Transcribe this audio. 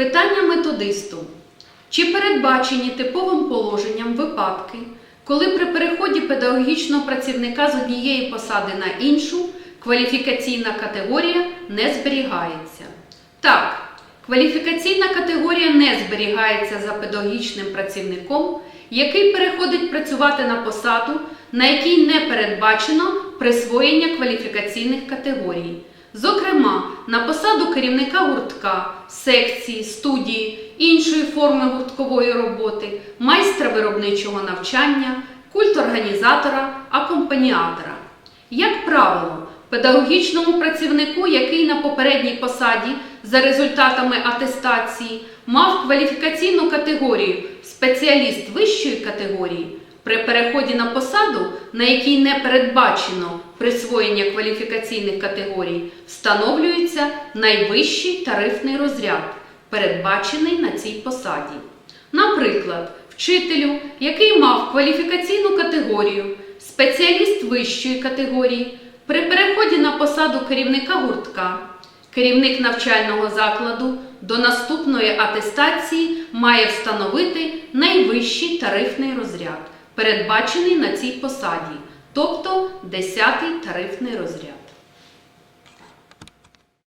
Питання методисту. Чи передбачені типовим положенням випадки, коли при переході педагогічного працівника з однієї посади на іншу кваліфікаційна категорія не зберігається? Так, кваліфікаційна категорія не зберігається за педагогічним працівником, який переходить працювати на посаду, на якій не передбачено присвоєння кваліфікаційних категорій. Зокрема, на посаду керівника гуртка, секції, студії, іншої форми гурткової роботи, майстра виробничого навчання, культорганізатора, акомпаніатора. Як правило, педагогічному працівнику, який на попередній посаді за результатами атестації мав кваліфікаційну категорію спеціаліст вищої категорії, при переході на посаду, на якій не передбачено присвоєння кваліфікаційних категорій, встановлюється найвищий тарифний розряд, передбачений на цій посаді. Наприклад, вчителю, який мав кваліфікаційну категорію, спеціаліст вищої категорії, при переході на посаду керівника гуртка, керівник навчального закладу до наступної атестації має встановити найвищий тарифний розряд, передбачений на цій посаді, тобто 10 тарифний розряд.